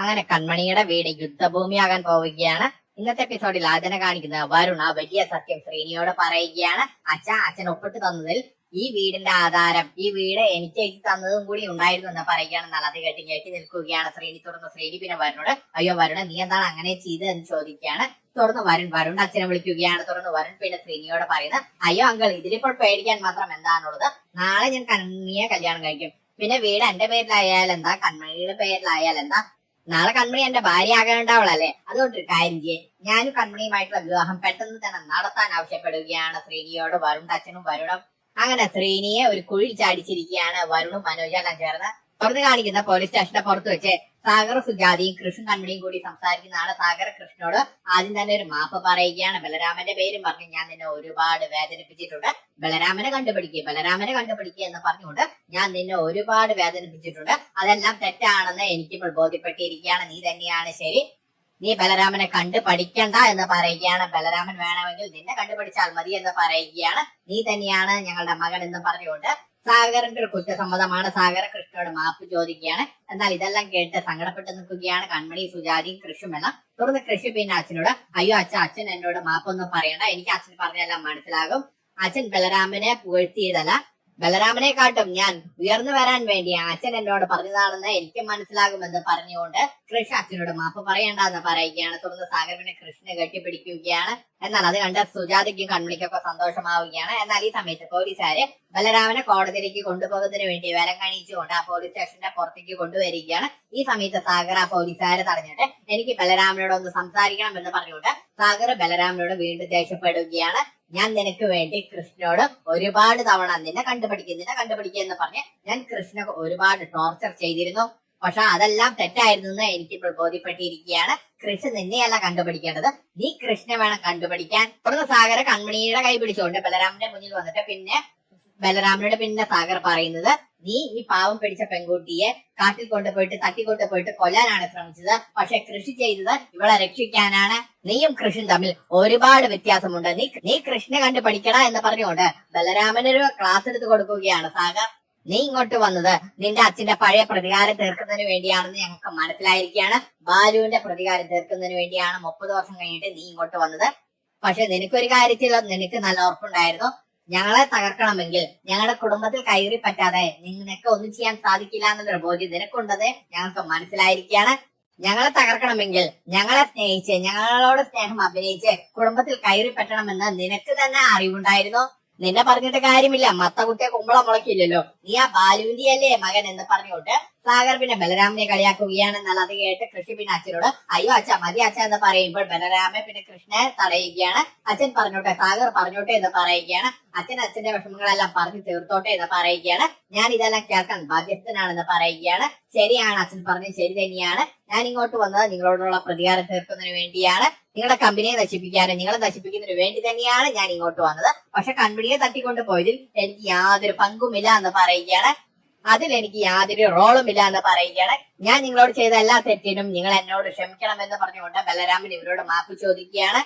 അങ്ങനെ കൺമണിയുടെ വീട് യുദ്ധഭൂമിയാകാൻ പോവുകയാണ്. ഇന്നത്തെ എപ്പിസോഡിൽ ആദ്യം കാണിക്കുന്നത് വരുൺ ആ വലിയ സത്യം ശ്രീനിയോട് പറയുകയാണ്. അച്ഛ അച്ഛൻ ഒപ്പിട്ട് തന്നതിൽ ഈ വീടിന്റെ ആധാരം ഈ വീട് എനിക്ക് എഴുതി തന്നതും കൂടി ഉണ്ടായിരുന്നു എന്ന് പറയുകയാണെന്നാൽ അത് കേട്ടി ഞെട്ടി നിൽക്കുകയാണ് ശ്രീനി. തുറന്ന് ശ്രീനി പിന്നെ വരുണോട് അയ്യോ വരുണ നീ എന്താണ് അങ്ങനെ ചെയ്തതെന്ന് ചോദിക്കുകയാണ്. തുറന്ന് വരുൺ വരുൺ അച്ഛനെ വിളിക്കുകയാണ്. തുറന്ന് വരുൺ പിന്നെ ശ്രീനിയോട് പറയുന്നത് അയ്യോ അങ്കിൾ ഇതിലിപ്പോൾ പേടിക്കാൻ മാത്രം എന്താണുള്ളത്? നാളെ ഞാൻ കണ്ണിയെ കല്യാണം കഴിക്കും. പിന്നെ വീട് എന്റെ പേരിലായാലെന്താ കൺമണിയുടെ പേരിലായാൽ എന്താ? നാളെ കൺമണി എന്റെ ഭാര്യ ആകേണ്ടവളല്ലേ അതുകൊണ്ട് കാര്യം ചെയ്യേ. ഞാനും കൺമണിയുമായിട്ടുള്ള വിവാഹം പെട്ടെന്ന് തന്നെ നടത്താൻ ആവശ്യപ്പെടുകയാണ് ശ്രീനിയോട്. വരുൺ അച്ഛനും വരുണും. അങ്ങനെ ശ്രീനിയെ ഒരു കുഴിൽ ചാടിച്ചിരിക്കുകയാണ് വരുണും മനോജെല്ലാം ചേർന്ന്. പുറത്ത് കാണിക്കുന്ന പോലീസ് സ്റ്റേഷന്റെ പുറത്ത് വെച്ച് സാഗർ സുജാതിയും കൃഷ്ണൻ കൺമണിയും കൂടി സംസാരിക്കുന്നതാണ് സാഗർ കൃഷ്ണനോട് ആദ്യം തന്നെ ഒരു മാപ്പ് പറയുകയാണ്. ബലരാമന്റെ പേരും പറഞ്ഞ് ഞാൻ നിന്നെ ഒരുപാട് വേദനിപ്പിച്ചിട്ടുണ്ട്. ബലരാമനെ കണ്ടുപിടിക്കുക ബലരാമനെ കണ്ടുപിടിക്കുക എന്ന് പറഞ്ഞുകൊണ്ട് ഞാൻ നിന്നെ ഒരുപാട് വേദനിപ്പിച്ചിട്ടുണ്ട്. അതെല്ലാം തെറ്റാണെന്ന് എനിക്കിപ്പോൾ ബോധ്യപ്പെട്ടിരിക്കുകയാണ്. നീ തന്നെയാണ് ശരി. നീ ബലരാമനെ കണ്ടു പഠിക്കണ്ട എന്ന് പറയുകയാണ്. ബലരാമൻ വേണമെങ്കിൽ നിന്നെ കണ്ടുപിടിച്ചാൽ മതി എന്ന് പറയുകയാണ്. നീ തന്നെയാണ് ഞങ്ങളുടെ മകൻ എന്ന് പറഞ്ഞുകൊണ്ട് സാഗറിന്റെ ഒരു കുറ്റസമ്മതമാണ്. സാഗര കൃഷ്ണയോട് മാപ്പ് ചോദിക്കുകയാണ്. എന്നാൽ ഇതെല്ലാം കേട്ട് സങ്കടപ്പെട്ട് നിൽക്കുകയാണ് കൺമണി സുജാതിയും കൃഷും എല്ലാം. തുടർന്ന് കൃഷി പിന്നെ അച്ഛനോട് അയ്യോ അച്ഛൻ അച്ഛൻ എന്നോട് മാപ്പൊന്നും പറയണ്ട. എനിക്ക് അച്ഛൻ പറഞ്ഞെല്ലാം മനസ്സിലാകും. അച്ഛൻ ബലരാമനെ പുകഴ്ത്തിയതല്ല. ബലരാമനെ കാട്ടും ഞാൻ ഉയർന്നു വരാൻ വേണ്ടി അച്ഛൻ എന്നോട് പറഞ്ഞതാണെന്ന് എനിക്ക് മനസ്സിലാകുമെന്ന് പറഞ്ഞുകൊണ്ട് കൃഷ്ണ അച്ഛനോട് മാപ്പ് പറയണ്ട എന്ന് പറയുകയാണ്. തുടർന്ന് സാഗരവിനെ കൃഷ്ണനെ കെട്ടിപ്പിടിക്കുകയാണ്. എന്നാൽ അത് കണ്ട സുജാതയ്ക്കും കൺമണിക്കൊക്കെ സന്തോഷമാവുകയാണ്. എന്നാൽ ഈ സമയത്ത് പോലീസുകാര് ബലരാമനെ കോടതിയിലേക്ക് കൊണ്ടുപോകുന്നതിന് വേണ്ടി വിലം കാണിച്ചുകൊണ്ട് ആ പോലീസ് സ്റ്റേഷന്റെ പുറത്തേക്ക് കൊണ്ടുവരികയാണ്. ഈ സമയത്ത് സാഗർ ആ പോലീസുകാരെ തടഞ്ഞിട്ട് എനിക്ക് ബലരാമനോട് ഒന്ന് സംസാരിക്കണം എന്ന് പറഞ്ഞുകൊണ്ട് സാഗർ ബലരാമനോട് വീണ്ടും ദേഷ്യപ്പെടുകയാണ്. ഞാൻ നിനക്ക് വേണ്ടി കൃഷ്ണനോട് ഒരുപാട് തവണ നിന്നെ കണ്ടുപിടിക്കും നിന്നെ കണ്ടുപിടിക്കുക എന്ന് പറഞ്ഞ് ഞാൻ കൃഷ്ണ ഒരുപാട് ടോർച്ചർ ചെയ്തിരുന്നു. പക്ഷെ അതെല്ലാം തെറ്റായിരുന്നു എന്ന് എനിക്കിപ്പോൾ ബോധ്യപ്പെട്ടിരിക്കുകയാണ്. കൃഷ്ണ നിന്നെയല്ല കണ്ടുപിടിക്കേണ്ടത്. നീ കൃഷ്ണ വേണം കണ്ടുപിടിക്കാൻ. തുടർന്ന് സാഗര കൺമണിയുടെ കൈ പിടിച്ചുകൊണ്ട് ബലരാമന്റെ മുന്നിൽ വന്നിട്ട് പിന്നെ ബലരാമനോട് പിന്നെ സാഗർ പറയുന്നത് നീ ഈ പാവം പിടിച്ച പെൺകുട്ടിയെ കാട്ടിൽ കൊണ്ടുപോയിട്ട് തട്ടിക്കൊണ്ടുപോയിട്ട് കൊല്ലാനാണ് ശ്രമിച്ചത്. പക്ഷെ കൃഷി ചെയ്തത് ഇവളെ രക്ഷിക്കാനാണ്. നീയും കൃഷിയും തമ്മിൽ ഒരുപാട് വ്യത്യാസമുണ്ട്. നീ നീ കൃഷ്ണ കണ്ട് പഠിക്കടാ എന്ന് പറഞ്ഞുകൊണ്ട് ബലരാമനൊരു ക്ലാസ് എടുത്ത് കൊടുക്കുകയാണ് സാഗർ. നീ ഇങ്ങോട്ട് വന്നത് നിന്റെ അച്ഛന്റെ പഴയ പ്രതികാരം തീർക്കുന്നതിന് വേണ്ടിയാണെന്ന് ഞങ്ങൾക്ക് മനസ്സിലായിരിക്കുകയാണ്. ബാലുവിന്റെ പ്രതികാരം തീർക്കുന്നതിന് വേണ്ടിയാണ് മുപ്പത് വർഷം കഴിഞ്ഞിട്ട് നീ ഇങ്ങോട്ട് വന്നത്. പക്ഷെ നിനക്കൊരു കാര്യത്തിൽ നിനക്ക് നല്ല ഉറപ്പുണ്ടായിരുന്നു. ഞങ്ങളെ തകർക്കണമെങ്കിൽ ഞങ്ങളുടെ കുടുംബത്തിൽ കയറി പറ്റാതെ നിനക്ക് ഒന്നും ചെയ്യാൻ സാധിക്കില്ല എന്നുള്ളൊരു ബോധ്യം നിനക്കുണ്ടത് ഞങ്ങൾക്ക് മനസ്സിലായിരിക്കുകയാണ്. ഞങ്ങളെ തകർക്കണമെങ്കിൽ ഞങ്ങളെ സ്നേഹിച്ച് ഞങ്ങളോട് സ്നേഹം അഭിനയിച്ച് കുടുംബത്തിൽ കയറി പറ്റണമെന്ന് നിനക്ക് തന്നെ അറിവുണ്ടായിരുന്നു. നിന്നെ പറഞ്ഞിട്ട് കാര്യമില്ല. മത്ത കുട്ടിയെ കുമ്പളം മുളക്കില്ലല്ലോ നീ ആ ബാലുവിന്റെ അല്ലേ മകൻ എന്ന് പറഞ്ഞുകൊണ്ട് സാഗർ പിന്നെ ബലരാമനെ കളിയാക്കുകയാണെന്നാൽ അത് കേട്ട് കൃഷി പിന്നെ അച്ഛനോട് അയ്യോ അച്ഛ മതി അച്ഛ എന്ന് പറയുമ്പോൾ ബലരാമൻ പിന്നെ കൃഷ്ണനെ തടയുകയാണ്. അച്ഛൻ പറഞ്ഞോട്ടെ സാഗർ പറഞ്ഞോട്ടെ എന്ന് പറയുകയാണ്. അച്ഛൻ അച്ഛന്റെ വിഷമങ്ങളെല്ലാം പറഞ്ഞു തീർത്തോട്ടെ എന്ന് പറയുകയാണ്. ഞാൻ ഇതെല്ലാം കേൾക്കാൻ ബാധ്യസ്ഥനാണെന്ന് പറയുകയാണ്. ശരിയാണ് അച്ഛൻ പറഞ്ഞു ശരി തന്നെയാണ്. ഞാൻ ഇങ്ങോട്ട് വന്നത് നിങ്ങളോടുള്ള പ്രതികാരം തീർക്കുന്നതിന് വേണ്ടിയാണ്. നിങ്ങളുടെ കമ്പനിയെ നശിപ്പിക്കാനും നിങ്ങളെ നശിപ്പിക്കുന്നതിന് വേണ്ടി തന്നെയാണ് ഞാൻ ഇങ്ങോട്ട് വന്നത്. പക്ഷെ കമ്പനിയെ തട്ടിക്കൊണ്ട് പോയതിൽ എനിക്ക് യാതൊരു പങ്കുമില്ല എന്ന് പറയുകയാണ്. അതിൽ എനിക്ക് യാതൊരു റോളും ഇല്ല എന്ന് പറയുകയാണ്. ഞാൻ നിങ്ങളോട് ചെയ്ത എല്ലാ തെറ്റിനും നിങ്ങൾ എന്നോട് ക്ഷമിക്കണം എന്ന് പറഞ്ഞുകൊണ്ട് ബലരാമൻ ഇവരോട് മാപ്പ് ചോദിക്കുകയാണ്.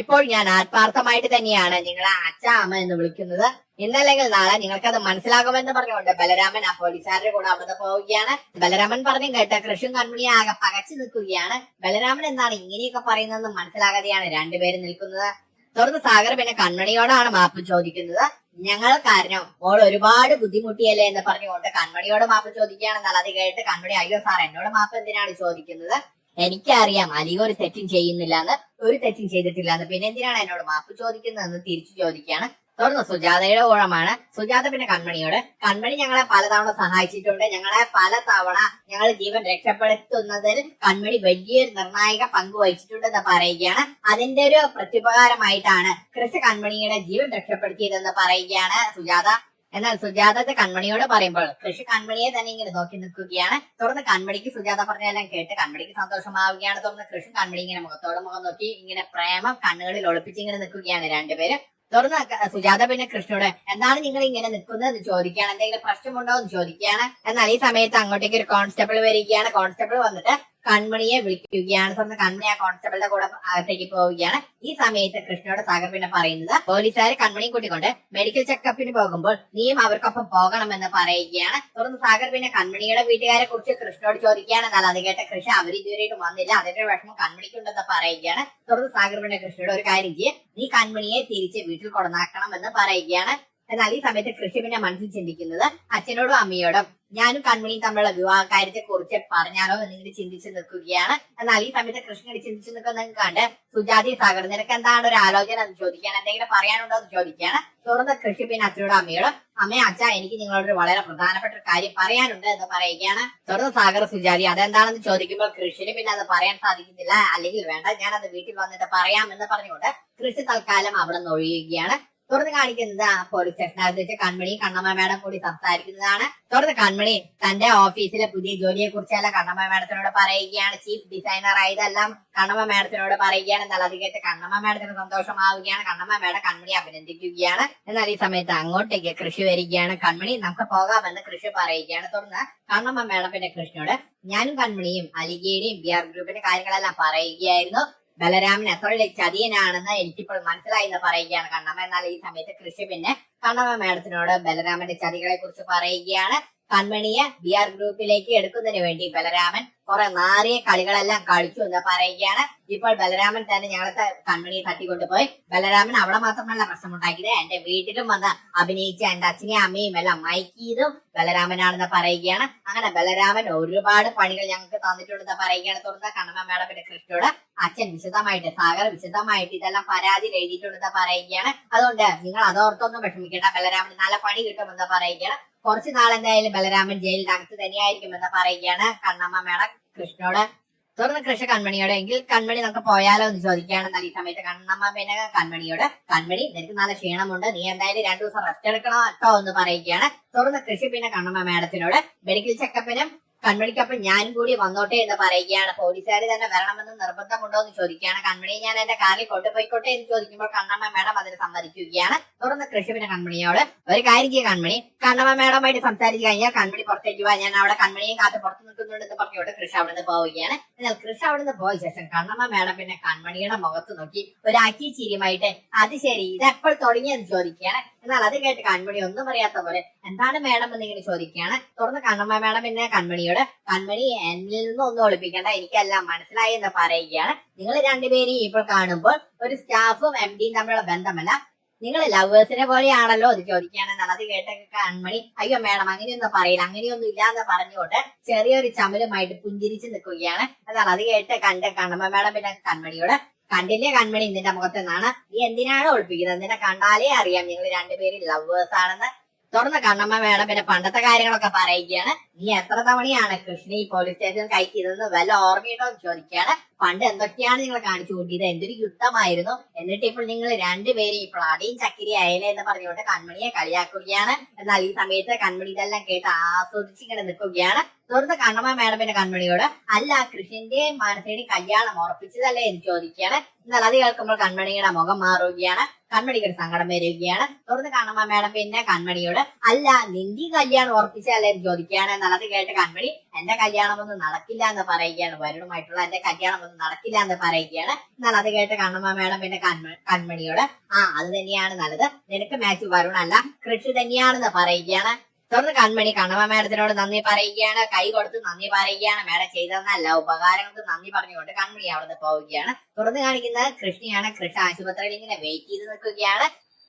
ഇപ്പോൾ ഞാൻ ആത്മാർത്ഥമായിട്ട് തന്നെയാണ് നിങ്ങളെ അച്ഛ അമ്മ എന്ന് വിളിക്കുന്നത്. ഇന്നല്ലെങ്കിൽ നാളെ നിങ്ങൾക്കത് മനസ്സിലാകുമെന്ന് പറഞ്ഞുകൊണ്ട് ബലരാമൻ ആ പോലീസുകാരുടെ കൂടെ അവിടെ പോവുകയാണ്. ബലരാമൻ പറഞ്ഞു കേട്ട കൃഷ്ണൻ കൺമണി ആകെ പകച്ചു നിൽക്കുകയാണ്. ബലരാമൻ എന്താണ് ഇങ്ങനെയൊക്കെ പറയുന്നതെന്ന് മനസ്സിലാകാതെയാണ് രണ്ടുപേരും നിൽക്കുന്നത്. തുടർന്ന് സാഗർ പിന്നെ കൺമണിയോടാണ് മാപ്പ് ചോദിക്കുന്നത്. ഞങ്ങൾ കാരണം മോൾ ഒരുപാട് ബുദ്ധിമുട്ടിയല്ലേ എന്ന് പറഞ്ഞുകൊണ്ട് കൺമണിയോട് മാപ്പ് ചോദിക്കുകയാണെന്നാൽ അത് കേട്ട് കൺമണി അയ്യോ സാർ എന്നോട് മാപ്പ് എന്തിനാണ് ചോദിക്കുന്നത്? എനിക്കറിയാം അലിയ ഒരു തെറ്റും ചെയ്യുന്നില്ല എന്ന്. ഒരു തെറ്റും ചെയ്തിട്ടില്ല എന്ന്. പിന്നെ എന്തിനാണ് എന്നോട് മാപ്പ് ചോദിക്കുന്നതെന്ന് തിരിച്ചു ചോദിക്കുകയാണ്. തുടർന്ന് സുജാതയുടെ ഊഴമാണ്. സുജാത പിന്നെ കൺമണിയോട് കൺമണി ഞങ്ങളെ പലതവണ സഹായിച്ചിട്ടുണ്ട്. ഞങ്ങളെ പല തവണ ഞങ്ങൾ ജീവൻ രക്ഷപ്പെടുത്തുന്നതിൽ കൺമണി വലിയൊരു നിർണായക പങ്ക് വഹിച്ചിട്ടുണ്ടെന്ന് പറയുകയാണ്. അതിന്റെ ഒരു പ്രത്യുപകാരമായിട്ടാണ് കൃഷി കൺമണിയുടെ ജീവൻ രക്ഷപ്പെടുത്തിയതെന്ന് പറയുകയാണ് സുജാത. എന്നാൽ സുജാത കൺമണിയോട് പറയുമ്പോൾ കൃഷി കൺമണിയെ തന്നെ ഇങ്ങനെ നോക്കി നിൽക്കുകയാണ്. തുടർന്ന് കൺമണിക്ക് സുജാത പറഞ്ഞെല്ലാം കേട്ട് കൺമണിക്ക് സന്തോഷമാവുകയാണ്. തുടർന്ന് കൃഷി കൺമണി ഇങ്ങനെ മുഖത്തോട് മുഖം നോക്കി ഇങ്ങനെ പ്രേമം കണ്ണുകളിൽ ഒളിപ്പിച്ച് ഇങ്ങനെ നിൽക്കുകയാണ് രണ്ടുപേരും. തുടർന്ന് ക- സുജാത പിന്നെ കൃഷ്ണനോട് എന്താണ് നിങ്ങൾ ഇങ്ങനെ നിൽക്കുന്നത്? എന്ന് ചോദിക്കുകയാണ്. എന്തെങ്കിലും പ്രശ്നമുണ്ടോ? എന്ന് ചോദിക്കുകയാണ്. എന്നാൽ ഈ സമയത്ത് അങ്ങോട്ടേക്ക് ഒരു കോൺസ്റ്റബിൾ വരികയാണ്. കോൺസ്റ്റബിൾ വന്നിട്ട് കൺമണിയെ വിളിക്കുകയാണ്. സ്വന്തം കൺമണി ആ കോൺസ്റ്റബിളിന്റെ കൂടെ അകത്തേക്ക് പോവുകയാണ്. ഈ സമയത്ത് കൃഷ്ണയോട് സാഗർ പിന്നെ പറയുന്നത് പോലീസുകാർ കൺമണിയും കൂട്ടിക്കൊണ്ട് മെഡിക്കൽ ചെക്കപ്പിന് പോകുമ്പോൾ നീയും അവർക്കൊപ്പം പോകണമെന്ന് പറയുകയാണ്. തുടർന്ന് സാഗർ പിന്നെ കൺമണിയുടെ വീട്ടുകാരെ കുറിച്ച് കൃഷ്ണയോട് ചോദിക്കുകയാണ്. എന്നാൽ അത് കേട്ട കൃഷ്ണ അവർ ഇതുവരെയായിട്ട് വന്നില്ല. അതിന്റെ വിഷമം കൺമണിക്കുണ്ടെന്ന് പറയുകയാണ്. തുടർന്ന് സാഗർ പിന്നെ കൃഷ്ണയോട് ഒരു കാര്യം ചെയ്യും. നീ കൺമണിയെ തിരിച്ച് വീട്ടിൽ കൊണ്ടുവന്നാക്കണം എന്ന് പറയുകയാണ്. എന്നാൽ ഈ സമയത്ത് കൃഷി പിന്നെ മനസ്സിൽ ചിന്തിക്കുന്നത് അച്ഛനോടും അമ്മയോടും ഞാനും കൺമണിയും തമ്മിലുള്ള വിവാഹ കാര്യത്തെ കുറിച്ച് പറഞ്ഞാലോ എന്നിങ്ങനെ ചിന്തിച്ചു നിൽക്കുകയാണ്. എന്നാൽ ഈ സമയത്ത് കൃഷ്ണൻ ചിന്തിച്ചു നിൽക്കുന്ന കണ്ട് സുജാതി സാഗർ നിനക്ക് എന്താണ് ഒരു ആലോചന എന്ന് ചോദിക്കുകയാണ്. എന്തെങ്കിലും പറയാനുണ്ടോ എന്ന് ചോദിക്കുകയാണ്. തുറന്ന കൃഷി പിന്നെ അച്ഛനോടും അമ്മയോടും അമ്മേ അച്ഛ എനിക്ക് നിങ്ങളോട് വളരെ പ്രധാനപ്പെട്ട ഒരു കാര്യം പറയാനുണ്ട് എന്ന് പറയുകയാണ്. തുടർന്ന് സാഗർ സുജാതി അതെന്താണെന്ന് ചോദിക്കുമ്പോൾ കൃഷിന് പിന്നെ അത് പറയാൻ സാധിക്കുന്നില്ല. അല്ലെങ്കിൽ വേണ്ട ഞാൻ അത് വീട്ടിൽ വന്നിട്ട് പറയാം എന്ന് പറഞ്ഞുകൊണ്ട് കൃഷി തൽക്കാലം അവിടെ നിന്ന് ഒഴിയുകയാണ്. തുടർന്ന് കാണിക്കുന്നത് ആ പോലീസ് സ്റ്റേഷനകത്ത് വെച്ച് കൺമണി കണ്ണമ്മ മേഡം കൂടി സംസാരിക്കുന്നതാണ്. തുറന്ന് കൺമണി തന്റെ ഓഫീസിലെ പുതിയ ജോലിയെ കുറിച്ചല്ല കണ്ണമ്മ മേഡത്തിനോട് പറയുകയാണ്. ചീഫ് ഡിസൈനർ ആയതെല്ലാം കണ്ണമ്മ മേഡത്തിനോട് പറയുകയാണ്. എന്നാൽ അത് കേട്ട് കണ്ണമ്മ സന്തോഷമാവുകയാണ്. കണ്ണമ്മ കൺമണി അഭിനന്ദിക്കുകയാണ്. എന്നാൽ ഈ സമയത്ത് അങ്ങോട്ടേക്ക് കൃഷി വരികയാണ്. കൺമണി നമുക്ക് പോകാമെന്ന് കൃഷി പറയുകയാണ്. തുടർന്ന് കണ്ണമ്മ പിന്നെ കൃഷ്ണയോട് ഞാനും കൺമണിയും അലിഗയുടെയും ബി ആർ ഗ്രൂപ്പിന്റെ കാര്യങ്ങളെല്ലാം പറയുകയായിരുന്നു. ബലരാമൻ വലിയ ചതിയനാണെന്ന് എനിക്കിപ്പോൾ മനസ്സിലായി എന്ന് പറയുകയാണ് കണ്ണമ്മ. എന്നാൽ ഈ സമയത്ത് കൃഷി പിന്നെ കണ്ണമ്മ മേഡത്തിനോട് ബലരാമന്റെ ചതികളെ കുറിച്ച് പറയുകയാണ്. കൺമണിയെ ബി ആർ ഗ്രൂപ്പിലേക്ക് എടുക്കുന്നതിന് വേണ്ടി ബലരാമൻ കുറെ നാറിയ കളികളെല്ലാം കളിച്ചു എന്ന് പറയുകയാണ്. ഇപ്പോൾ ബലരാമൻ തന്നെ ഞങ്ങളത്തെ കൺമണിയെ തട്ടിക്കൊണ്ടുപോയി. ബലരാമൻ അവിടെ മാത്രമല്ല പ്രശ്നമുണ്ടാക്കിയത്. എന്റെ വീട്ടിലും വന്ന് അഭിനയിച്ച എന്റെ അച്ഛനെയും അമ്മയും എല്ലാം മയക്കിയതും ബലരാമനാണെന്ന് പറയുകയാണ്. അങ്ങനെ ബലരാമൻ ഒരുപാട് പണികൾ ഞങ്ങൾക്ക് തന്നിട്ടുണ്ടെന്ന് പറയുകയാണ്. തുറന്ന കണ്ണമ്മ മേഡം പിന്നെ കൃഷ്ണയോട് അച്ഛൻ വിശദമായിട്ട് സാഗർ വിശദമായിട്ട് ഇതെല്ലാം പരാതി എഴുതിയിട്ടുണ്ടെന്ന് പറയുകയാണ്. അതുകൊണ്ട് നിങ്ങൾ അതോർത്തൊന്നും വിഷമിക്കേണ്ട. ബലരാമൻ നല്ല പണി കിട്ടുമെന്ന് പറയുകയാണ്. കുറച്ചു നാളെന്തായാലും ബലരാമൻ ജയിലിന്റെ അകത്ത് തന്നെയായിരിക്കുമെന്ന് പറയുകയാണ് കണ്ണമ്മ മേഡം കൃഷ്ണനോട്. തുടർന്ന് കൃഷ്ണ കൺമണിയോട് എങ്കിൽ കൺമണി നമുക്ക് പോയാലോ എന്ന് ചോദിക്കുകയാണെന്നാൽ ഈ സമയത്ത് കണ്ണമ്മ പിന്നെ കൺമണിയോട് കൺമണി നിനക്ക് നല്ല ക്ഷീണമുണ്ട്. നീ എന്തായാലും രണ്ടു ദിവസം റെസ്റ്റ് എടുക്കണോ കേട്ടോ എന്ന് പറയുകയാണ്. തുടർന്ന് കൃഷി പിന്നെ കണ്ണമ്മ മേഡത്തിനോട് മെഡിക്കൽ ചെക്കപ്പിനും കൺമണിക്കപ്പം ഞാനും കൂടി വന്നോട്ടെ എന്ന് പറയുകയാണ്. പോലീസുകാർ തന്നെ വരണമെന്ന് നിർബന്ധമുണ്ടോ എന്ന് ചോദിക്കുകയാണ് കൺമണിയെ. ഞാൻ എന്റെ കാറിൽ കൊണ്ടുപോയിക്കോട്ടെ എന്ന് ചോദിക്കുമ്പോൾ കണ്ണമ്മ മേഡം അതിന് സമ്മതിക്കുകയാണ്. തുടർന്ന് പിന്നെ കൺമണിയോട് ഒരു കാര്യം ചെയ്യുക കൺമണി. കണ്ണമ്മ മേഡമായിട്ട് സംസാരിച്ചു കഴിഞ്ഞാൽ കൺമണി പുറത്തേക്ക് പോവാ ഞാൻ അവിടെ കൺമണിയും കാത്ത് പുറത്ത് നിൽക്കുന്നുണ്ടെന്ന് ഇവിടെ കൃഷി അവിടെ നിന്ന് പോവുകയാണ്. എന്നാൽ കൃഷി അവിടെ നിന്ന് പോയ ശേഷം കണ്ണമ്മ മേഡം പിന്നെ കൺമണിയുടെ മുഖത്ത് നോക്കി ഒരു അക്കി ചിരിയുമായിട്ട് അത് ശരി ഇത് എപ്പോൾ തുടങ്ങിയെന്ന് ചോദിക്കുകയാണ്. എന്നാൽ അത് കേട്ട് കൺമണി ഒന്നും അറിയാത്ത പോലെ എന്താണ് മേഡം എന്ന് ഇങ്ങനെ ചോദിക്കുകയാണ്? തുടർന്ന് കണ്ണമ്മ മേഡം പിന്നെ കൺമണിയോട് കൺമണി എന്നിൽ നിന്ന് ഒന്നും ഒളിപ്പിക്കേണ്ട എനിക്കെല്ലാം മനസ്സിലായി എന്ന് പറയുകയാണ്. നിങ്ങൾ രണ്ടുപേരെയും ഇപ്പോൾ കാണുമ്പോൾ ഒരു സ്റ്റാഫും എം ഡിയും തമ്മിലുള്ള ബന്ധമല്ല. നിങ്ങൾ ലവേഴ്സിനെ പോലെയാണല്ലോ അത് ചോദിക്കുകയാണെന്നാണ് അത് കേട്ടൊക്കെ കൺമണി അയ്യോ മേഡം അങ്ങനെയൊന്നും പറയില്ല. അങ്ങനെയൊന്നും ഇല്ലാന്ന് പറഞ്ഞുകൊണ്ട് ചെറിയൊരു ചമലുമായിട്ട് പുഞ്ചിരിച്ച് നിൽക്കുകയാണ്. അതാണ് അത് കേട്ട് കണ്ട കണ്ണമ്മ. മേഡം പിന്നെ കൺമണിയോട് കണ്ടില്ലേ കൺമണി നിന്റെ മുഖത്ത് നിന്നാണ് നീ എന്തിനാണ് ഒളിപ്പിക്കുന്നത്? നിന്നെ കണ്ടാലേ അറിയാം. നിങ്ങൾ രണ്ടുപേരും ലവേഴ്സ് ആണെന്ന്. തുറന്ന കണ്ണമ്മ വേണം പിന്നെ പണ്ടത്തെ കാര്യങ്ങളൊക്കെ പറയുകയാണ്. നീ എത്ര തവണയാണ് കൃഷ്ണ ഈ പോലീസ് സ്റ്റേഷൻ കയറ്റിയതെന്ന് വല്ല ഓർമ്മയുണ്ടോ എന്ന് ചോദിക്കുകയാണ്. പണ്ട് എന്തൊക്കെയാണ് നിങ്ങൾ കാണിച്ചു കൂട്ടിയത്? എന്തൊരു യുദ്ധമായിരുന്നു? എന്നിട്ട് ഇപ്പോൾ നിങ്ങൾ രണ്ടുപേരും ഈ പ്ലാടിയും ചക്കിരി അയല എന്ന് പറഞ്ഞുകൊണ്ട് കൺമണിയെ കളിയാക്കുകയാണ്. എന്നാൽ ഈ സമയത്ത് കൺമണി ഇതെല്ലാം കേട്ട് ആസ്വദിച്ചിങ്ങനെ നിൽക്കുകയാണ്. തുറന്ന് കണ്ണമ്മ മാഡമിന്റെ കൺമണിയോട് അല്ല കൃഷ്ണന്റെയും മാനസയുടെയും കല്യാണം ഉറപ്പിച്ചതല്ലേ എന്ന് ചോദിക്കുകയാണ്. എന്നാൽ അത് കേൾക്കുമ്പോൾ കൺമണിയുടെ മുഖം മാറുകയാണ് കൺമണിക്ക് ഒരു സങ്കടം വരികയാണ്. തുറന്ന് കണ്ണമ്മ മാഡം പിന്നെ കൺമണിയോട് അല്ല നിന്റെ കല്യാണം ഉറപ്പിച്ചതല്ലേ എന്ന് ചോദിക്കുകയാണ്. എന്നാൽ അത് കേട്ട് കൺമണി എന്റെ കല്യാണം ഒന്നും നടക്കില്ല എന്ന് പറയുകയാണ്. വരുണുമായിട്ടുള്ള എന്റെ കല്യാണം ഒന്നും നടക്കില്ല എന്ന് പറയുകയാണ്. എന്നാൽ അത് കേട്ട് കണ്ണമ്മ മാഡം പിന്നെ കൺമ- കൺമണിയോട് ആ അത് തന്നെയാണ് നല്ലത്. നിനക്ക് മാച്ച് വരുണല്ല. കൃഷി തന്നെയാണെന്ന് പറയുകയാണ്. തുടർന്ന് കൺമണി കണ്ണമ്മ മേഡത്തിനോട് നന്ദി പറയുകയാണ്. കൈ കൊടുത്ത് നന്ദി പറയുകയാണ്. മേഡം നല്ല ഉപകാരങ്ങൾക്ക് നന്ദി പറഞ്ഞുകൊണ്ട് കൺമണി അവിടുന്ന് പോവുകയാണ്. തുറന്ന് കാണിക്കുന്നത് കൃഷ്ണയാണ്. കൃഷ്ണ ആശുപത്രിയിൽ ഇങ്ങനെ വെയിറ്റ് ചെയ്ത് നിൽക്കുകയാണ്.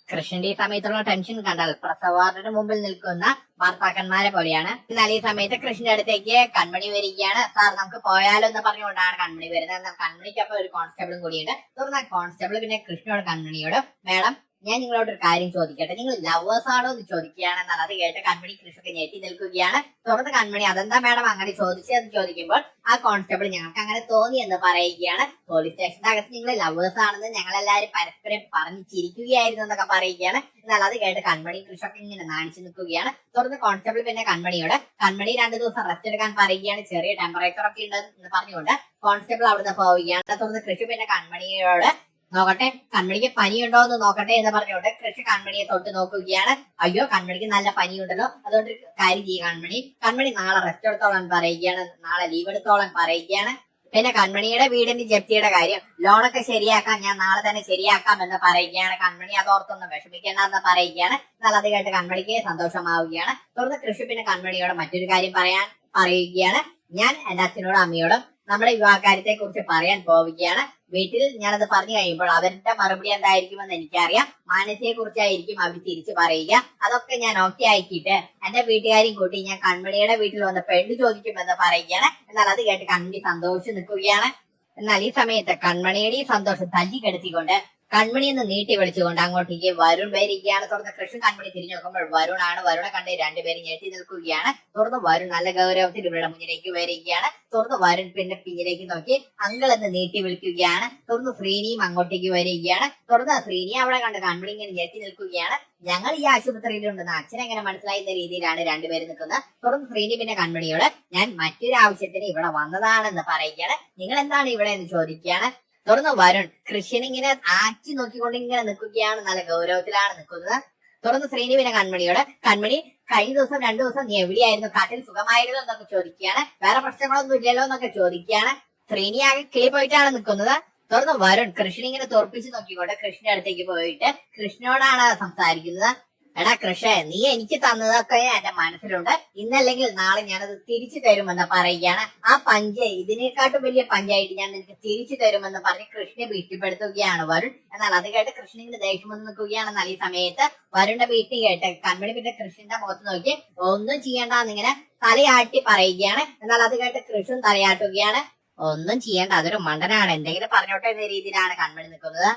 കൃഷ്ണന്റെ ഈ സമയത്തുള്ള ടെൻഷൻ കണ്ടാൽ പ്രസവാറിന് മുമ്പിൽ നിൽക്കുന്ന ഭർത്താക്കന്മാരെ പോലെയാണ്. എന്നാൽ ഈ സമയത്ത് കൃഷ്ണന്റെ അടുത്തേക്ക് കൺമണി വരികയാണ്. സാർ നമുക്ക് പോയാലോ എന്ന് പറഞ്ഞുകൊണ്ടാണ് കൺമണി വരുന്നത്. എന്നാൽ കൺമണിക്കൊപ്പം ഒരു കോൺസ്റ്റബിളും കൂടിയുണ്ട്. തുടർന്ന് കോൺസ്റ്റബിൾ പിന്നെ കൃഷ്ണയോട് കൺമണിയോട് മേഡം ഞാൻ നിങ്ങളോട് ഒരു കാര്യം ചോദിക്കട്ടെ. നിങ്ങൾ ലവേഴ്സ് ആണോ എന്ന് ചോദിക്കുകയാണെന്നാണ്. അത് കേട്ട കൺമണി കൃഷിക്ക് ഞെട്ടി നിൽക്കുകയാണ്. തുടർന്ന് കൺമണി അതെന്താ മാഡം അങ്ങനെ ചോദിച്ചതെന്ന് ചോദിക്കുമ്പോൾ ആ കോൺസ്റ്റബിൾ ഞങ്ങൾക്ക് അങ്ങനെ തോന്നി എന്ന് പറയുകയാണ്. പോലീസ് സ്റ്റേഷന്റെ അകത്ത് നിങ്ങൾ ലവേഴ്സ് ആണെന്ന് ഞങ്ങൾ എല്ലാവരും പരസ്പരം പറഞ്ഞു ചിരിക്കുകയായിരുന്നു എന്നൊക്കെ പറയുകയാണ്. എന്നാൽ അത് കേട്ട് കൺമണി കൃഷൊക്കെ ഇങ്ങനെ നാണിച്ചു നിൽക്കുകയാണ്. തുടർന്ന് കോൺസ്റ്റബിൾ പിന്നെ കൺമണിയോട് കൺമണി രണ്ടു ദിവസം റെസ്റ്റ് എടുക്കാൻ പറയുകയാണ്. ചെറിയ ടെമ്പറേച്ചർ ഒക്കെ ഉണ്ട് എന്ന് പറഞ്ഞുകൊണ്ട് കോൺസ്റ്റബിൾ അവിടുന്ന് പോവുകയാണ്. തുടർന്ന് കൃഷി പിന്നെ കൺമണിയോട് നോക്കട്ടെ കൺമണിക്ക് പനിയുണ്ടോ എന്ന് നോക്കട്ടെ എന്ന് പറഞ്ഞുകൊണ്ട് കൃഷി കൺമണിയെ തൊട്ട് നോക്കുകയാണ്. അയ്യോ കൺമണിക്ക് നല്ല പനിയുണ്ടല്ലോ. അതുകൊണ്ട് കാര്യം ചെയ്യുക കൺമണി. കൺമണി നാളെ റെസ്റ്റ് എടുത്തോളം പറയുകയാണ്. നാളെ ലീവ് എടുത്തോളം പറയുകയാണ്. പിന്നെ കൺമണിയുടെ വീടിന്റെ ജപ്തിയുടെ കാര്യം. ലോണൊക്കെ ശരിയാക്കാം ഞാൻ നാളെ തന്നെ ശരിയാക്കാം എന്ന് പറയുകയാണ്. കൺമണി അതോർത്തൊന്നും വിഷമിക്കേണ്ട എന്ന് പറയുകയാണ്. എന്നാൽ അത് കേട്ട് കൺമണിക്ക് സന്തോഷമാവുകയാണ്. തുടർന്ന് കൃഷി പിന്നെ കൺമണിയോട് മറ്റൊരു കാര്യം പറയാൻ പറയുകയാണ്. ഞാൻ എന്റെ അച്ഛനോടും അമ്മയോടും നമ്മുടെ വിവാഹ കാര്യത്തെ കുറിച്ച് പറയാൻ പോവുകയാണ്. വീട്ടിൽ ഞാനത് പറഞ്ഞു കഴിയുമ്പോൾ അവരുടെ മറുപടി എന്തായിരിക്കുമെന്ന് എനിക്കറിയാം. മാനസിയെ കുറിച്ചായിരിക്കും അവർ തിരിച്ചു പറയുക. അതൊക്കെ ഞാൻ ഓക്കെ ആക്കിയിട്ട് എന്റെ വീട്ടുകാരെയും കൂട്ടി ഞാൻ കൺമണിയുടെ വീട്ടിൽ വന്ന് പെണ്ണ് ചോദിക്കുമെന്ന് പറയുകയാണ്. എന്നാൽ അത് കേട്ട് കൺമണി സന്തോഷിച്ച് നിൽക്കുകയാണ്. എന്നാൽ ഈ സമയത്ത് കൺമണിയുടെ ഈ സന്തോഷം തല്ലിക്കെടുത്തിക്കൊണ്ട് കൺമണി എന്ന് നീട്ടി വിളിച്ചുകൊണ്ട് അങ്ങോട്ടേക്ക് വരുൺ വരികയാണ് തുറന്ന് കൃഷ്ണൻ കൺമണി തിരിഞ്ഞു നോക്കുമ്പോൾ വരുണാണ് വരുണെ കണ്ട് രണ്ടുപേരും ഞെട്ടി നിൽക്കുകയാണ്. തുറന്ന് വരുൺ നല്ല ഗൗരവത്തിൽ ഇവരുടെ മുന്നിലേക്ക് വരികയാണ് തുറന്ന് വരുൺ പിന്നെ പിന്നിലേക്ക് നോക്കി അങ്കിൾ എന്ന് നീട്ടി വിളിക്കുകയാണ്. തുറന്ന് ശ്രീനിയും അങ്ങോട്ടേക്ക് വരികയാണ് തുറന്ന് ശ്രീനി അവിടെ കണ്ട് കൺമണി ഇങ്ങനെ ഞെട്ടി നിൽക്കുകയാണ്. ഞങ്ങൾ ഈ ആശുപത്രിയിലുണ്ടെന്ന് അച്ഛൻ എങ്ങനെ മനസ്സിലായുന്ന രീതിയിലാണ് രണ്ടുപേരും നിൽക്കുന്നത്. തുറന്ന് ശ്രീനി പിന്നെ കൺമണിയോട് ഞാൻ മറ്റൊരു ആവശ്യത്തിന് ഇവിടെ വന്നതാണെന്ന് പറയുകയാണ്. നിങ്ങൾ എന്താണ് ഇവിടെ എന്ന് ചോദിക്കുകയാണ്? തുറന്ന് വരുൺ കൃഷ്ണൻ ഇങ്ങനെ ആക്കി നോക്കിക്കൊണ്ട് ഇങ്ങനെ നിൽക്കുകയാണ് നല്ല ഗൗരവത്തിലാണ് നിൽക്കുന്നത്. തുടർന്ന് ശ്രീനിവിനെ കൺമണിയോട് കൺമണി കഴിഞ്ഞ ദിവസം രണ്ടു ദിവസം നീ എവിടെയായിരുന്നു? കാട്ടിൽ സുഖമായിരുന്നു? എന്നൊക്കെ ചോദിക്കുകയാണ്. വേറെ പ്രശ്നങ്ങളൊന്നും ഇല്ലല്ലോ? എന്നൊക്കെ ചോദിക്കുകയാണ്. ശ്രീനി ആകെ കിളി പോയിട്ടാണ് നിൽക്കുന്നത്. തുടർന്ന് വരുൺ കൃഷ്ണൻ ഇങ്ങനെ തോർപ്പിച്ച് നോക്കിക്കൊണ്ട് കൃഷ്ണന്റെ അടുത്തേക്ക് പോയിട്ട് കൃഷ്ണനോടാണ് സംസാരിക്കുന്നത്. എടാ കൃഷ നീ എനിക്ക് തന്നതൊക്കെ എന്റെ മനസ്സിലുണ്ട്. ഇന്നല്ലെങ്കിൽ നാളെ ഞാനത് തിരിച്ചു തരുമെന്ന് പറയുകയാണ്. ആ പഞ്ച് ഇതിനെക്കാട്ടും വലിയ പഞ്ചായിട്ട് ഞാൻ നിനക്ക് തിരിച്ചു തരുമെന്ന് പറഞ്ഞ് കൃഷ്ണനെ ഭീഷണിപ്പെടുത്തുകയാണ് വരുൺ. എന്നാൽ അത് കേട്ട് ഇങ്ങനെ ദേഷ്യം വന്ന് നിൽക്കുകയാണെന്നാൽ ഈ സമയത്ത് വരുണിന്റെ വീട്ടിൽ കേട്ട് കൺമണി പിന്നെ കൃഷ്ണന്റെ മുഖത്ത് നോക്കി ഒന്നും ചെയ്യണ്ടെന്നിങ്ങനെ തലയാട്ടി പറയുകയാണ്. എന്നാൽ അത് കേട്ട് കൃഷ്ണൻ തലയാട്ടുകയാണ്. ഒന്നും ചെയ്യേണ്ട അതൊരു മണ്ടനാണ്. എന്തെങ്കിലും പറഞ്ഞോട്ടെ എന്ന രീതിയിലാണ് കൺമണി നിൽക്കുന്നത്.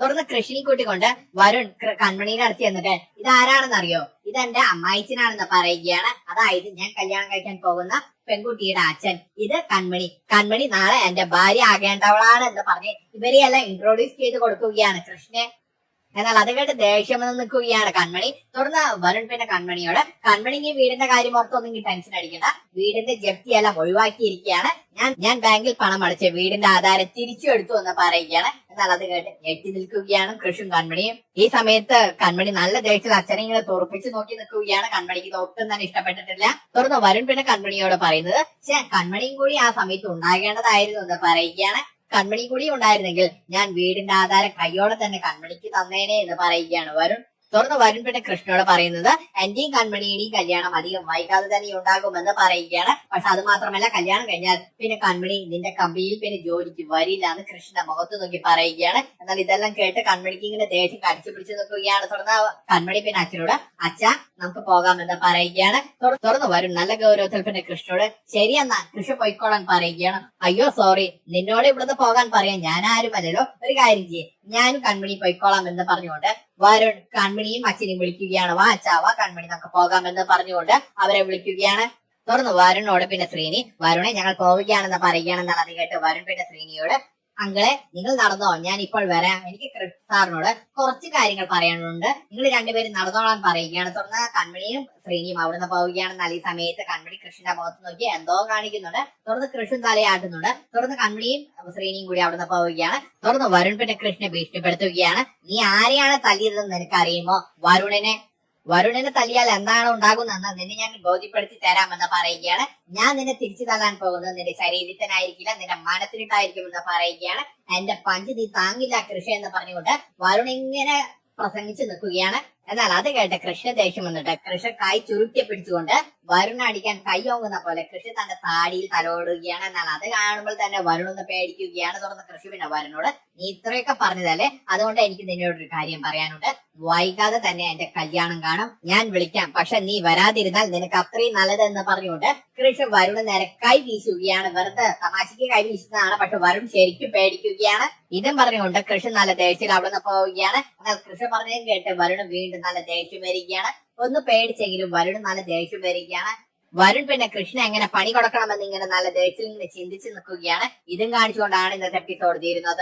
തുടർന്ന് കൃഷ്ണി കൂട്ടിക്കൊണ്ട് വരുൺ കൺമണിയുടെ അടുത്ത് ചെന്നിട്ട് ഇത് ഇതെന്റെ അമ്മായിച്ചനാണെന്ന് പറയുകയാണ്. അതായത് ഞാൻ കല്യാണം കഴിക്കാൻ പോകുന്ന പെൺകുട്ടിയുടെ അച്ഛൻ. ഇത് കൺമണി. കൺമണി നാളെ എന്റെ ഭാര്യ ആകേണ്ടവളാണ് എന്ന് പറഞ്ഞ് ഇവരെയെല്ലാം ഇൻട്രോഡ്യൂസ് ചെയ്ത് കൊടുക്കുകയാണ് കൃഷ്ണനെ എന്നാൽ അത് കേട്ട് ദേഷ്യം വന്ന് നിൽക്കുകയാണ് കൺമണി. തുടർന്ന് വരുൺ പിന്നെ കൺമണിയോട് കൺമണിക്ക് വീടിന്റെ കാര്യം ഓർത്തൊന്നും ടെൻഷൻ അടിക്കണ്ട. വീടിന്റെ ജപ്തിയെല്ലാം ഒഴിവാക്കിയിരിക്കുകയാണ്. ഞാൻ ഞാൻ ബാങ്കിൽ പണം അടച്ച് വീടിന്റെ ആധാരം തിരിച്ചു എടുത്തു എന്ന് പറയുകയാണ്. എന്നാൽ അത് കേട്ട് ഞെട്ടി നിൽക്കുകയാണ് കൃഷും കൺമണിയും. ഈ സമയത്ത് കൺമണി നല്ല ദേഷ്യത്തിൽ അച്ഛനെ ഇങ്ങനെ തുറപ്പിച്ചു നോക്കി നിൽക്കുകയാണ്. കൺമണിക്ക് ഒട്ടും തന്നെ ഇഷ്ടപ്പെട്ടിട്ടില്ല. തുടർന്ന് വരുൺ പിന്നെ കൺമണിയോട് പറയുന്നത് "ഛേ, കൺമണിയും കൂടി ആ സമയത്ത് ഉണ്ടാകേണ്ടതായിരുന്നു എന്ന് പറയുകയാണ്. കൺമണി കൂടി ഉണ്ടായിരുന്നെങ്കിൽ ഞാൻ വീടിന്റെ ആധാരം കയ്യോടെ തന്നെ കൺമണിക്ക് തന്നേനെ എന്ന് പറയുകയാണ്. വരുൺ തുടർന്ന് വരുൺ പിന്നെ കൃഷ്ണനോട് പറയുന്നത് എന്റെയും കൺമണിയുടെയും കല്യാണം അധികം വൈകാതെ തന്നെ ഉണ്ടാകുമെന്ന് പറയുകയാണ്. പക്ഷെ അത് മാത്രമല്ല കല്യാണം കഴിഞ്ഞാൽ പിന്നെ കൺമണി നിന്റെ കമ്പനിയിൽ പിന്നെ ജോലിക്ക് വരില്ല എന്ന് കൃഷ്ണന്റെ മുഖത്ത് നോക്കി പറയുകയാണ്. എന്നാൽ ഇതെല്ലാം കേട്ട് കൺമണിക്ക് ഇങ്ങനെ ദേഷ്യം കടിച്ചു പിടിച്ചു നിൽക്കുകയാണ്. തുടർന്ന് കൺമണി പിന്നെ അച്ഛനോട് അച്ഛ നമുക്ക് പോകാമെന്ന് പറയുകയാണ്. തുറ- തുറന്ന് വരും നല്ല ഗൗരവത്തിൽ പിന്നെ കൃഷ്ണനോട് ശരിയെന്നാ കൃഷ്ണ പോയിക്കോളാൻ പറയുകയാണ്. അയ്യോ സോറി നിന്നോട് ഇവിടുന്ന് പോകാൻ പറയാൻ ഞാൻ ആരുമല്ലല്ലോ. ഒരു കാര്യം ചെയ്യേ. ഞാനും കൺമണി പൊയ്ക്കോളാം എന്ന് പറഞ്ഞുകൊണ്ട് വരുൺ കൺമണിയും അച്ഛനെയും വിളിക്കുകയാണ്. വാ അച്ഛാ വാ കൺമണി നമുക്ക് പോകാമെന്ന് പറഞ്ഞുകൊണ്ട് അവരെ വിളിക്കുകയാണ്. തുറന്നു വരുണോട് പിന്നെ ശ്രീനി വരുണെ ഞങ്ങൾ പോവുകയാണെന്ന് പറയുകയാണെന്നാണ് അത് കേട്ട് വരുൺ പിന്നെ ശ്രീനിയോട് അങ്കളെ നിങ്ങൾ നടന്നോ? ഞാൻ ഇപ്പോൾ വരാം. എനിക്ക് കൃഷ്ണ സാറിനോട് കുറച്ച് കാര്യങ്ങൾ പറയാനുണ്ട്. നിങ്ങൾ രണ്ടുപേരും നടന്നോളാൻ പറയുകയാണ്. തുടർന്ന് കൺമണിയും ശ്രീനിയും അവിടുന്ന് പോവുകയാണെന്നാൽ ഈ സമയത്ത് കൺമണി കൃഷ്ണന്റെ മുഖത്ത് നോക്കി എന്തോ കാണിക്കുന്നുണ്ട്. തുടർന്ന് കൃഷ്ണൻ തലയാട്ടുന്നുണ്ട്. തുടർന്ന് കൺമണിയും ശ്രീനിയും കൂടി അവിടുന്ന് പോവുകയാണ്. തുടർന്ന് വരുൺ പിന്നെ കൃഷ്ണനെ ഭീഷണിപ്പെടുത്തുകയാണ്. നീ ആരെയാണ് തല്ലിയതെന്ന് നിനക്കറിയുമോ? വരുണിനെ വരുണിനെ തല്ലിയാൽ എന്താണ് ഉണ്ടാകുന്നതെന്ന് നിന്നെ ഞാൻ ബോധ്യപ്പെടുത്തി തരാമെന്ന് പറയുകയാണ്. ഞാൻ നിന്നെ തിരിച്ചു തല്ലാൻ പോകുന്നത് നിന്റെ ശരീരത്തിനായിരിക്കില്ല നിന്റെ മനസ്സിലിട്ടായിരിക്കും എന്ന് പറയുകയാണ്. എന്റെ പഞ്ച് നീ താങ്ങില്ല കൃഷി എന്ന് പറഞ്ഞുകൊണ്ട് വരുൺ ഇങ്ങനെ പ്രസംഗിച്ചു നിൽക്കുകയാണ്. എന്നാൽ അത് കേട്ട് കൃഷ്ണ ദേഷ്യം വന്നിട്ട് കൃഷ്ണ കൈ ചുരുട്ടി പിടിച്ചുകൊണ്ട് വരുണ അടിക്കാൻ കൈയോങ്ങുന്ന പോലെ കൃഷി തന്റെ താടിയിൽ തലോടുകയാണ്. എന്നാൽ അത് കാണുമ്പോൾ തന്നെ വരുൺ ഒന്ന് പേടിക്കുകയാണ്. തുടർന്ന് കൃഷി പിന്നെ വരുണോട് നീ ഇത്രയൊക്കെ പറഞ്ഞതല്ലേ? അതുകൊണ്ട് എനിക്ക് നിന്നോട് ഒരു കാര്യം പറയാനുണ്ട്. വൈകാതെ തന്നെ എന്റെ കല്യാണം കാണാം. ഞാൻ വിളിക്കാം. പക്ഷെ നീ വരാതിരുന്നാൽ നിനക്ക് അത്രയും നല്ലത് എന്ന് പറഞ്ഞുകൊണ്ട് കൃഷി വരുണ് നേരെ കൈ വീശുകയാണ്. വെറുതെ തമാശയ്ക്ക് കൈ വീശുന്നതാണ് പക്ഷെ വരുൺ ശരിക്കും പേടിക്കുകയാണ്. ഇതും പറഞ്ഞുകൊണ്ട് കൃഷി നല്ല ദേഷ്യത്തിൽ അവിടെ നിന്ന് പോവുകയാണ്. എന്നാൽ കൃഷി പറഞ്ഞതും കേട്ട് വരുണ് വീണ്ടും നല്ല ദേഷ്യം വരികയാണ്. ഒന്ന് പേടിച്ചെങ്കിലും വരുണ് നല്ല ദേഷ്യം വരികയാണ്. വരുൺ പിന്നെ കൃഷ്ണ എങ്ങനെ പണി കൊടുക്കണമെന്ന് ഇങ്ങനെ നല്ല ദേഷ്യത്തിൽ നിന്ന് ചിന്തിച്ചു നിൽക്കുകയാണ്. ഇതും കാണിച്ചുകൊണ്ടാണ് ഇന്നത്തെ എപ്പിസോഡ് തീരുന്നത്.